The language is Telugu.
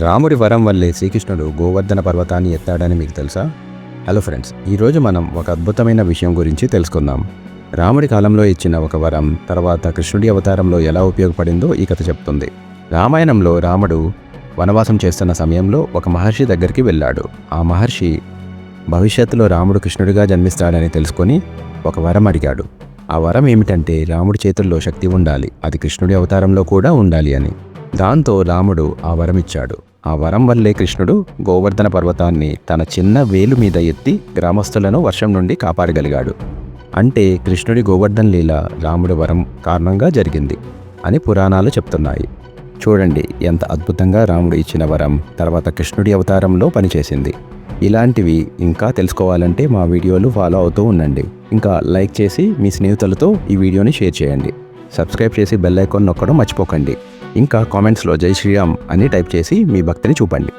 రాముడి వరం వల్లే శ్రీకృష్ణుడు గోవర్ధన పర్వతాన్ని ఎత్తాడని మీకు తెలుసా? హలో ఫ్రెండ్స్ ఈరోజు మనం ఒక అద్భుతమైన విషయం గురించి తెలుసుకుందాం. రాముడి కాలంలో ఇచ్చిన ఒక వరం తర్వాత కృష్ణుడి అవతారంలో ఎలా ఉపయోగపడిందో ఈ కథ చెప్తుంది. రామాయణంలో రాముడు వనవాసం చేస్తున్న సమయంలో ఒక మహర్షి దగ్గరికి వెళ్ళాడు. ఆ మహర్షి భవిష్యత్తులో రాముడు కృష్ణుడిగా జన్మిస్తాడని తెలుసుకొని ఒక వరం అడిగాడు. ఆ వరం ఏమిటంటే రాముడి చేతుల్లో శక్తి ఉండాలి అది కృష్ణుడి అవతారంలో కూడా ఉండాలి అని. దాంతో రాముడు ఆ వరం ఇచ్చాడు ఆ వరం వల్లే కృష్ణుడు గోవర్ధన పర్వతాన్ని తన చిన్న వేలు మీద ఎత్తి గ్రామస్తులను వర్షం నుండి కాపాడగలిగాడు. అంటే కృష్ణుడి గోవర్ధన లీల రాముడి వరం కారణంగా జరిగింది అని పురాణాలు చెప్తున్నాయి. చూడండి ఎంత అద్భుతంగా రాముడు ఇచ్చిన వరం తర్వాత కృష్ణుడి అవతారంలో పనిచేసింది. ఇలాంటివి ఇంకా తెలుసుకోవాలంటే మా వీడియోలు ఫాలో అవుతూ ఉండండి. ఇంకా లైక్ చేసి మీ స్నేహితులతో ఈ వీడియోని షేర్ చేయండి. సబ్స్క్రైబ్ చేసి బెల్ ఐకాన్ నొక్కడం మర్చిపోకండి. ఇంకా కామెంట్స్లో జై శ్రీరామ్ అని టైప్ చేసి మీ భక్తిని చూపండి.